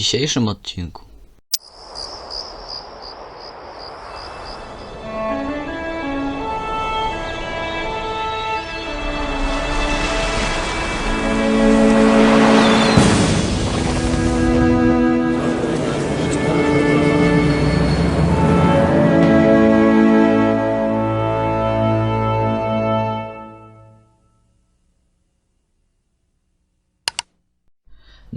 dzisiejszym odcinku.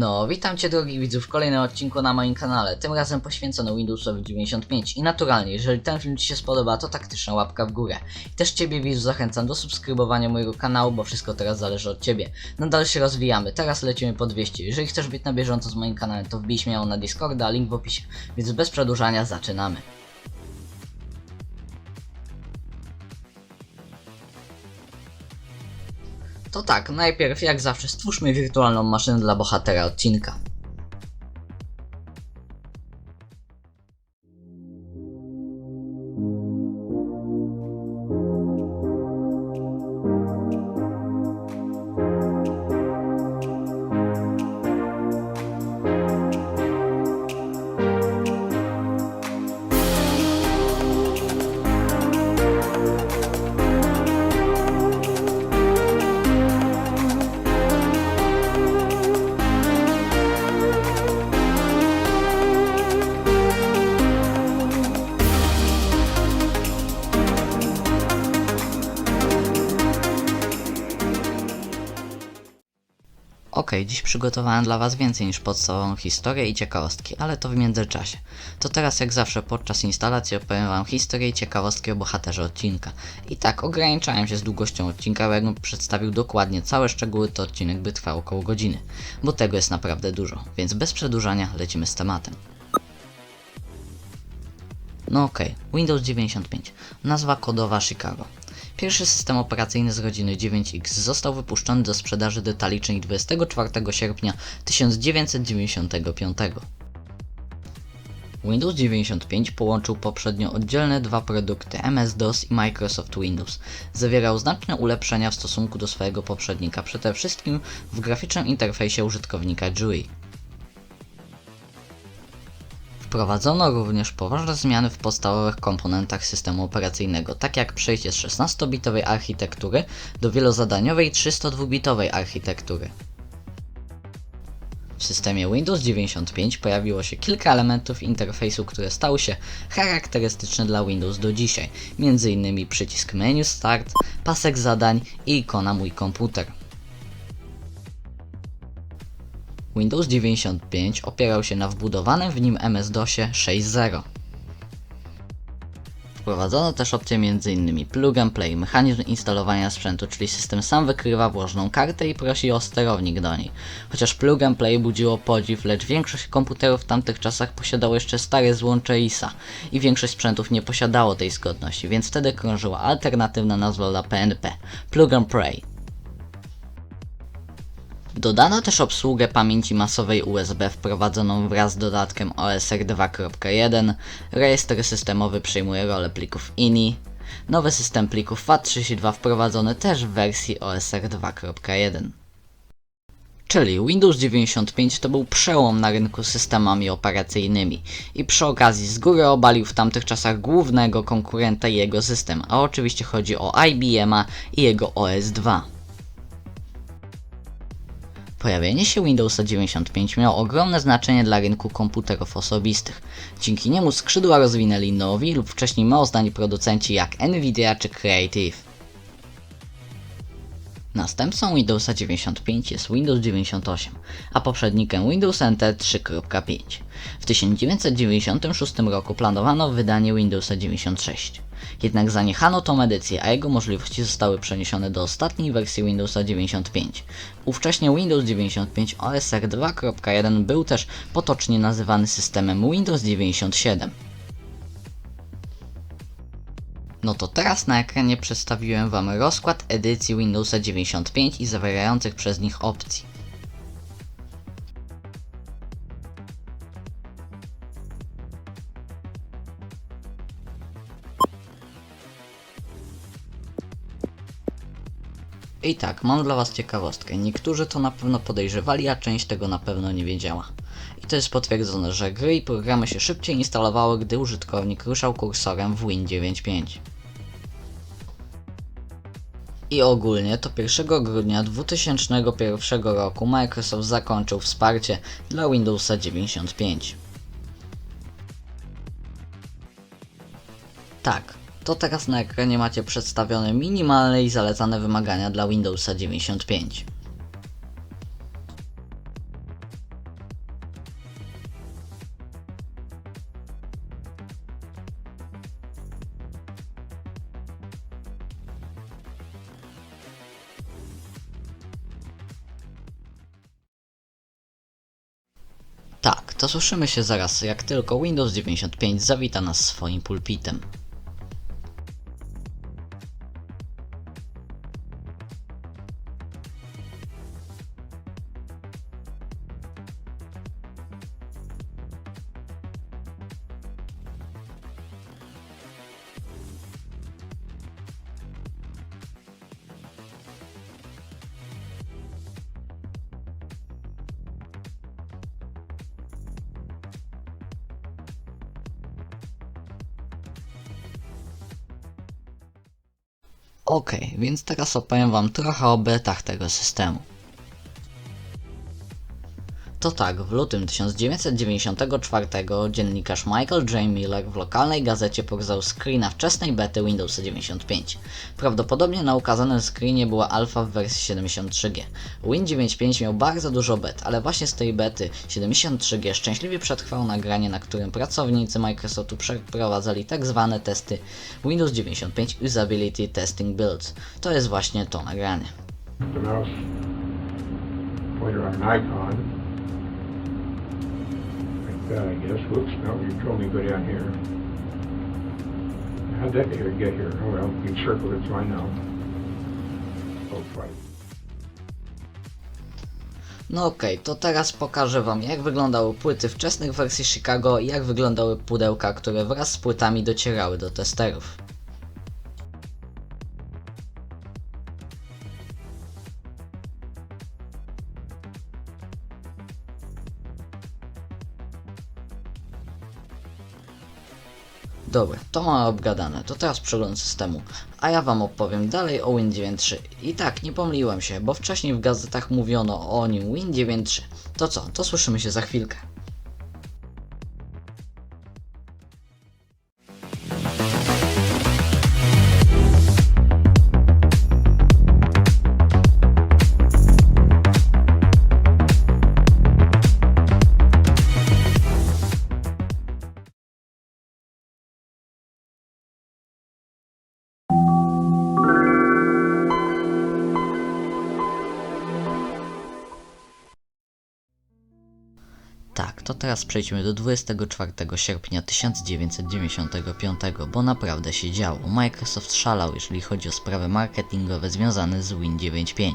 No, witam Cię drogi widzów w kolejnym odcinku na moim kanale, tym razem poświęcono Windowsowi 95 i naturalnie, jeżeli ten film Ci się spodoba, to taktyczna łapka w górę. I też Ciebie widzu zachęcam do subskrybowania mojego kanału, bo wszystko teraz zależy od Ciebie. Nadal się rozwijamy, teraz lecimy po 200. Jeżeli chcesz być na bieżąco z moim kanałem, to wbij śmiało na Discorda, link w opisie. Więc bez przedłużania zaczynamy. To tak, najpierw jak zawsze stwórzmy wirtualną maszynę dla bohatera odcinka. Okej, dziś przygotowałem dla Was więcej niż podstawową historię i ciekawostki, ale to w międzyczasie. To teraz jak zawsze podczas instalacji opowiem Wam historię i ciekawostki o bohaterze odcinka. I tak, ograniczałem się z długością odcinka, bo jakbym przedstawił dokładnie całe szczegóły, to odcinek by trwał około godziny. Bo tego jest naprawdę dużo, więc bez przedłużania lecimy z tematem. No okej, Windows 95. Nazwa kodowa Chicago. Pierwszy system operacyjny z rodziny 9X został wypuszczony do sprzedaży detalicznej 24 sierpnia 1995. Windows 95 połączył poprzednio oddzielne dwa produkty MS-DOS i Microsoft Windows. Zawierał znaczne ulepszenia w stosunku do swojego poprzednika, przede wszystkim w graficznym interfejsie użytkownika GUI. Wprowadzono również poważne zmiany w podstawowych komponentach systemu operacyjnego, tak jak przejście z 16-bitowej architektury do wielozadaniowej 302-bitowej architektury. W systemie Windows 95 pojawiło się kilka elementów interfejsu, które stały się charakterystyczne dla Windows do dzisiaj, m.in. przycisk menu Start, pasek zadań i ikona Mój komputer. Windows 95 opierał się na wbudowanym w nim MS-DOSie 6.0. Wprowadzono też opcję m.in. Plug and Play, mechanizm instalowania sprzętu, czyli system sam wykrywa włożoną kartę i prosi o sterownik do niej. Chociaż Plug and Play budziło podziw, lecz większość komputerów w tamtych czasach posiadało jeszcze stare złącze ISA i większość sprzętów nie posiadało tej zgodności, więc wtedy krążyła alternatywna nazwa dla PNP – Plug and Play. Dodano też obsługę pamięci masowej USB wprowadzoną wraz z dodatkiem OSR 2.1, rejestr systemowy przyjmuje rolę plików INI, nowy system plików FAT32 wprowadzony też w wersji OSR 2.1. Czyli Windows 95 to był przełom na rynku systemami operacyjnymi i przy okazji z góry obalił w tamtych czasach głównego konkurenta i jego system, a oczywiście chodzi o IBM-a i jego OS2. Pojawienie się Windowsa 95 miało ogromne znaczenie dla rynku komputerów osobistych. Dzięki niemu skrzydła rozwinęli nowi lub wcześniej mało znani producenci jak Nvidia czy Creative. Następcą Windowsa 95 jest Windows 98, a poprzednikiem Windows NT 3.5. W 1996 roku planowano wydanie Windowsa 96. Jednak zaniechano tą edycję, a jego możliwości zostały przeniesione do ostatniej wersji Windowsa 95. Ówcześnie Windows 95 OSR 2.1 był też potocznie nazywany systemem Windows 97. No to teraz na ekranie przedstawiłem Wam rozkład edycji Windowsa 95 i zawierających przez nich opcji. I tak, mam dla Was ciekawostkę. Niektórzy to na pewno podejrzewali, a część tego na pewno nie wiedziała. I Ponadto jest potwierdzone, że gry i programy się szybciej instalowały, gdy użytkownik ruszał kursorem w Win 9.5. I ogólnie to 1 grudnia 2001 roku Microsoft zakończył wsparcie dla Windowsa 95. Tak, to teraz na ekranie macie przedstawione minimalne i zalecane wymagania dla Windowsa 95. Tak, to słyszymy się zaraz, jak tylko Windows 95 zawita nas swoim pulpitem. Okej, więc teraz opowiem wam trochę o betach tego systemu. To tak, w lutym 1994 dziennikarz Michael J. Miller w lokalnej gazecie pokazał screena wczesnej bety Windowsa 95. Prawdopodobnie na ukazanym screenie była alfa w wersji 73G. Win 95 miał bardzo dużo bet, ale właśnie z tej bety 73G szczęśliwie przetrwał nagranie, na którym pracownicy Microsoftu przeprowadzali tak zwane testy Windows 95 Usability Testing Builds. To jest właśnie to nagranie. I guess. Whoops, no, you told me to go down here. How'd that get here? Oh well, you circled it, so I know. Oh. No okej, to teraz pokażę wam jak wyglądały płyty wczesnych wersji Chicago i jak wyglądały pudełka, które wraz z płytami docierały do testerów. Dobra, to mamy obgadane, to teraz przegląd systemu, a ja wam opowiem dalej o Win 9.3. I tak, nie pomyliłem się, bo wcześniej w gazetach mówiono o nim Win 9.3. To co, to słyszymy się za chwilkę. Tak, to teraz przejdźmy do 24 sierpnia 1995, bo naprawdę się działo. Microsoft szalał, jeżeli chodzi o sprawy marketingowe związane z Win 9.5.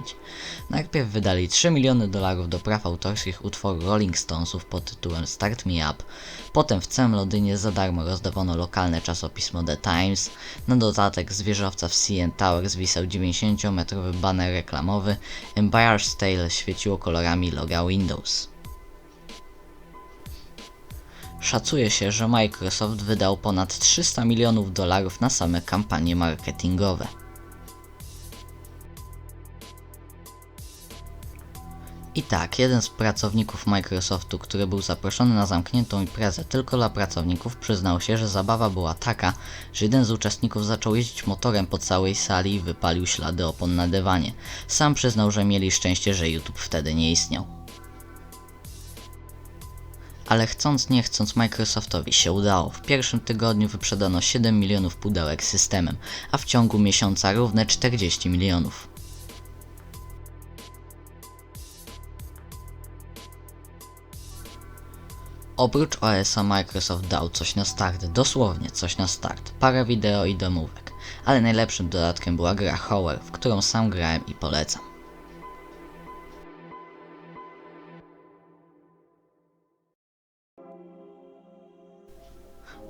Najpierw wydali 3 miliony dolarów do praw autorskich utworu Rolling Stonesów pod tytułem Start Me Up. Potem w całym Londynie za darmo rozdawano lokalne czasopismo The Times. Na dodatek z wieżowca w CN Tower zwisał 90-metrowy baner reklamowy. Empire's Tale świeciło kolorami loga Windows. Szacuje się, że Microsoft wydał ponad 300 milionów dolarów na same kampanie marketingowe. I tak, jeden z pracowników Microsoftu, który był zaproszony na zamkniętą imprezę tylko dla pracowników, przyznał się, że zabawa była taka, że jeden z uczestników zaczął jeździć motorem po całej sali i wypalił ślady opon na dywanie. Sam przyznał, że mieli szczęście, że YouTube wtedy nie istniał ale chcąc nie chcąc Microsoftowi się udało. W pierwszym tygodniu wyprzedano 7 milionów pudełek z systemem, a w ciągu miesiąca równe 40 milionów. Oprócz OS-a Microsoft dał coś na start, dosłownie coś na start, parę wideo i domówek, ale najlepszym dodatkiem była gra Hover, w którą sam grałem i polecam.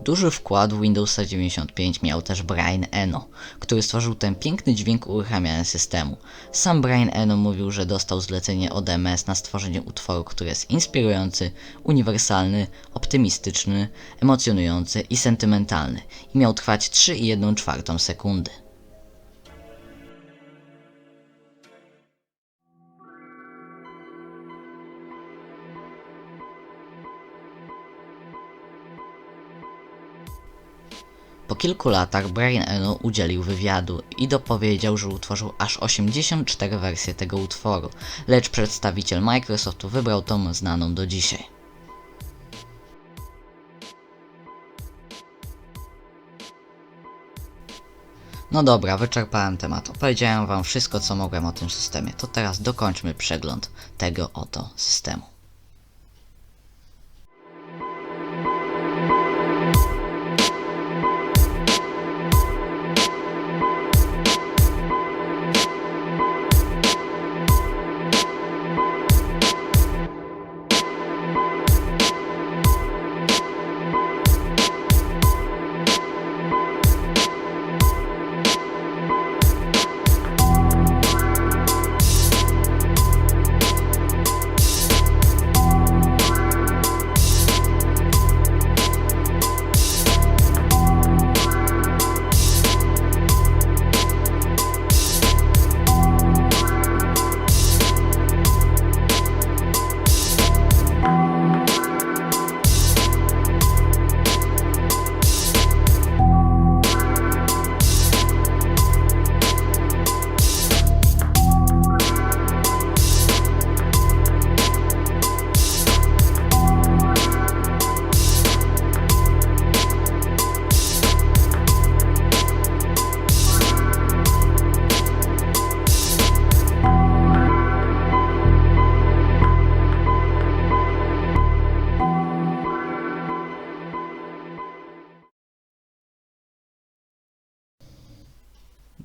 Duży wkład w Windowsa 95 miał też Brian Eno, który stworzył ten piękny dźwięk uruchamiania systemu. Sam Brian Eno mówił, że dostał zlecenie od MS na stworzenie utworu, który jest inspirujący, uniwersalny, optymistyczny, emocjonujący i sentymentalny i miał trwać 3,1 czwartą sekundy. Po kilku latach Brian Eno udzielił wywiadu i dopowiedział, że utworzył aż 84 wersje tego utworu, lecz przedstawiciel Microsoftu wybrał tą znaną do dzisiaj. No dobra, wyczerpałem temat. Opowiedziałem wam wszystko, co mogłem o tym systemie. To teraz dokończmy przegląd tego oto systemu.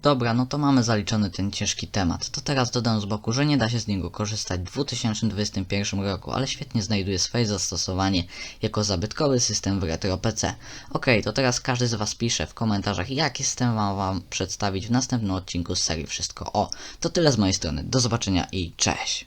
Dobra, no to mamy zaliczony ten ciężki temat. To teraz dodam z boku, że nie da się z niego korzystać w 2021 roku, ale świetnie znajduje swoje zastosowanie jako zabytkowy system w retro PC. Okej, to teraz każdy z Was pisze w komentarzach, jaki system mam Wam przedstawić w następnym odcinku z serii Wszystko o. To tyle z mojej strony. Do zobaczenia i cześć!